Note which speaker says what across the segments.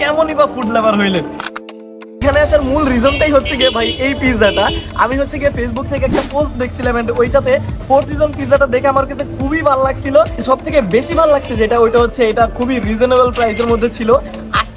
Speaker 1: কেমনই বা food lover হইলেন? এখানে আসার মূল হচ্ছে গিয়ে ভাই, এই পিৎজাটা আমি হচ্ছে গিয়ে ফেসবুক থেকে একটা পোস্ট দেখছিলাম এন্ড ওইটাতে ফোর সিজন পিৎজাটা দেখে আমার কাছে খুবই ভালো লাগছিল। সব থেকে বেশি ভালো লাগছে যেটা, ওইটা হচ্ছে এটা খুবই রিজনেবল প্রাইসের মধ্যে ছিল।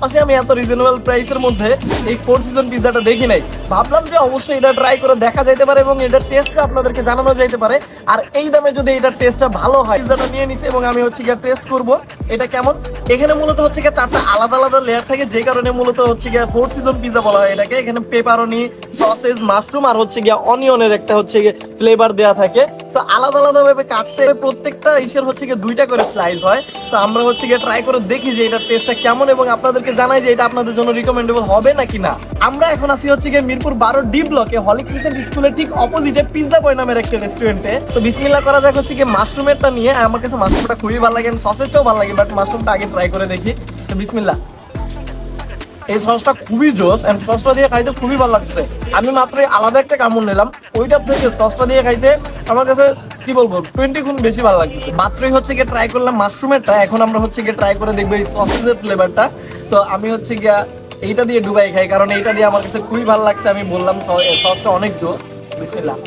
Speaker 1: আশপাশে আমি এত রিজনেবল প্রাইসের মধ্যে এই ফোর সিজন পিৎজাটা দেখি নাই। ভাবলাম যে অবশ্যই এটা ট্রাই করে দেখা যাইতে পারে এবং এটার টেস্টটা আপনাদেরকে জানানো যাইতে পারে। আর এই দামে যদি এটার টেস্টটা ভালো হয় পিৎজাটা নিয়ে নিছি এবং আমি হচ্ছে গিয়ে টেস্ট করব, এটা কেমন? এখানে মূলত হচ্ছে গিয়ে চারটা আলাদা আলাদা লেয়ার থাকে, যে কারণে মূলত হচ্ছে গিয়ে ফোর সিজন পিৎজা বলা হয় এটাকে। এখানে পেপারনি সসেজ মাশরুম আর হচ্ছে গিয়ে অনিয়নের একটা হচ্ছে গিয়ে ফ্লেভার দেয়া থাকে। তো আলাদা আলাদা ভাবে কাটছে। প্রত্যেকটা ইসের হচ্ছে গিয়ে দুইটা করে স্লাইস হয়। তো আমরা হচ্ছে গিয়ে ট্রাই করে দেখি যে এটার টেস্টটা কেমন এবং আপনাদেরকে জানাই যে এটা আপনাদের জন্য রিকমেন্ডেবল হবে নাকি না। আমরা এখন আছি হচ্ছে গিয়ে মিরপুর বারো ডি ব্লকে হলি ক্রিসেন্ট স্কুলের ঠিক অপোজিটে পিৎজা বয় নামের একটা রেস্টুরেন্টে তো বিসমিল্লা করা যাক হচ্ছে গিয়ে মাশরুমেরটা নিয়ে। আমার কাছে মাশরুমটা খুবই ভালো লাগে সসেজটাও ভালো লাগে বাট মাশরুমটা আগে ট্রাই করে দেখি। বিসমিল্লা এই সসটা খুবই জোস এন্ড সসটা দিয়ে খাইতে খুবই ভালো লাগছে। আমি মাত্র আলাদা একটা কামড় নিলাম। ওইটার থেকে সসটা দিয়ে খাইতে আমার কাছে, কি বলব টোয়েন্টি গুণ বেশি ভালো লাগছে মাত্রই হচ্ছে গিয়ে ট্রাই করলাম মাশরুমেরটা এখন আমরা হচ্ছে গিয়ে ট্রাই করে দেখব এই সসেজের ফ্লেভারটা তো আমি হচ্ছে গিয়া এইটা দিয়ে ডুবাই খাই, কারণ এইটা দিয়ে আমার কাছে খুবই ভালো লাগছে। আমি বললাম সসটা অনেক জোস। বিসমিল্লাহ।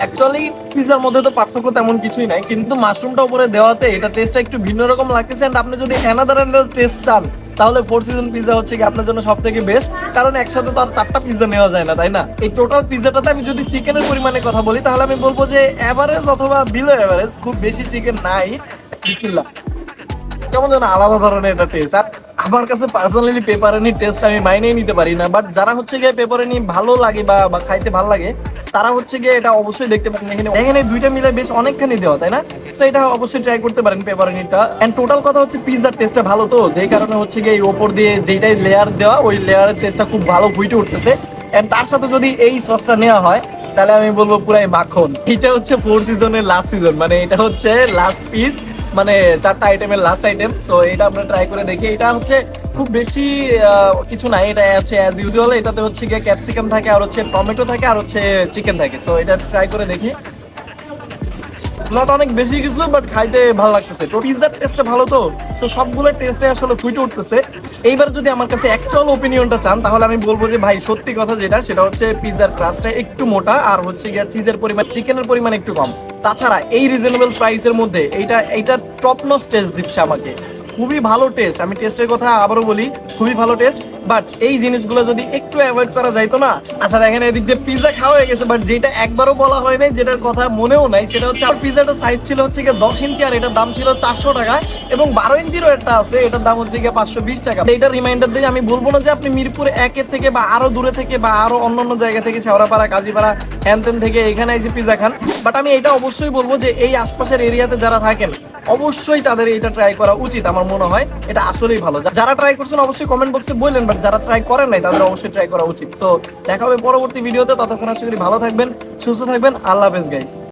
Speaker 1: অ্যাকচুয়ালি পিজার মধ্যে তো পার্থক্য তেমন কিছুই নাই, কিন্তু মাশরুমটা উপরে দেওয়াতে এটা টেস্টটা একটু ভিন্ন রকম লাগতেছে। এন্ড আপনি যদি অ্যানাদার অ্যানাদার টেস্ট চান, তাহলে ফোর সিজন পিজা হচ্ছে কি আপনার জন্য সব থেকে বেস্ট কারণ একসাথে তো আর চারটা পিজা নেওয়া যায় না, তাই না? এই টোটাল পিজাটাতে আমি যদি চিকেনের পরিমাণে কথা বলি, তাহলে আমি বলব যে এভারেজ অথবা বিলো এভারেজ খুব বেশি চিকেন নাই। বিসমিল্লাহ। কেমন যেন আলাদা ধরনের একটা টেস্ট আর আমার কাছে পার্সোনালি পেপারানি টেস্ট আমি মাইনেই নিতে পারি না বাট যারা হচ্ছে গিয়ে পেপারানি ভালো লাগে বা খাইতে ভালো লাগে তারা হচ্ছে গিয়ে এটা অবশ্যই দেখতে পারেন। এখানে এখানে দুইটা মিলে বেশ অনেকখানি দেওয়া, তাই না? তো এটা অবশ্যই ট্রাই করতে পারেন পেপারানিটা এন্ড টোটাল কথা হচ্ছে পিৎজার টেস্টটা ভালো তো? যেই কারণে হচ্ছে গিয়ে এই ওপর দিয়ে যেইটাই লেয়ার দেওয়া, ওই লেয়ারের টেস্টটা খুব ভালো ফুটে উঠতেছে। এন্ড তার সাথে যদি এই সসটা নেওয়া হয়, তাহলে আমি বলব পুরাই মাখন। এটা হচ্ছে ফোর সিজনের লাস্ট সিজন মানে এটা হচ্ছে লাস্ট পিস মানে চারটা আইটেমের লাস্ট আইটেম তো এটা আমরা ট্রাই করে দেখি। এটা হচ্ছে খুব বেশি কিছু নাই। এটা হচ্ছে অ্যাজ ইউজুয়াল এটাতে হচ্ছে গিয়ে ক্যাপসিকাম থাকে, আর হচ্ছে টমেটো থাকে, আর হচ্ছে চিকেন থাকে। তো এটা ট্রাই করে দেখি। নট অনেক বেশি কিছু বাট খাইতে ভালো লাগতেছে। তো পিৎজার টেস্টটা ভালো তো? তো সবগুলো টেস্টে আসলে ফুটে উঠতেছে। এইবার যদি আমার কাছে অ্যাকচুয়াল ওপিনিয়নটা চান, তাহলে আমি বলব যে, ভাই, সত্যি কথা যেটা, সেটা হচ্ছে পিৎজার ক্রাস্টটা একটু মোটা, আর হচ্ছে গিয়ে চিজের পরিমাণ চিকেনের পরিমাণ একটু কম। তাছাড়া এই রিজনেবল প্রাইসের মধ্যে, এইটা এইটা টপ নস টেস্ট দিচ্ছে আমাকে। খুবই ভালো টেস্ট আমি টেস্টের কথা আবারও বলি, খুবই ভালো টেস্ট বাট এই জিনিসগুলো যদি একটু অ্যাভয়েড করা যাইতো না? আচ্ছা দেখেন এদিক দিয়ে পিৎজা খাওয়া হয়ে গেছে বাট যেটা একবারও বলা হয় নাই, যেটার কথা মনেও নাই, সেটা হচ্ছে আমার পিৎজাটার সাইজ ছিল হচ্ছে গিয়ে দশ ইঞ্চি, আর এটার দাম ছিল চারশো টাকা, এবং বারো ইঞ্চিরও একটা আছে, এটার দাম হচ্ছে গিয়ে পাঁচশো বিশ টাকা। এইটা রিমাইন্ডার দিয়ে আমি বলব না যে আপনি মিরপুর একের থেকে বা আরও দূরে থেকে বা আরও অন্যান্য জায়গা থেকে, শেওড়াপাড়া, কাজীপাড়া হ্যানতেন থেকে এখানে এসে পিৎজা খান বাট আমি এটা অবশ্যই বলব যে এই আশপাশের এরিয়াতে যারা থাকেন অবশ্যই তাদের এটা ট্রাই করা উচিত, আমার মনে হয়। এটা আসলেই ভালো। যারা ট্রাই করছেন অবশ্যই কমেন্ট বক্সে বললেন বাট যারা ট্রাই করেন নাই, তাদের অবশ্যই ট্রাই করা উচিত। তো দেখা হবে পরবর্তী ভিডিওতে ততক্ষণ আশা করি ভালো থাকবেন, সুস্থ থাকবেন। আল্লাহ হাফেজ গাইস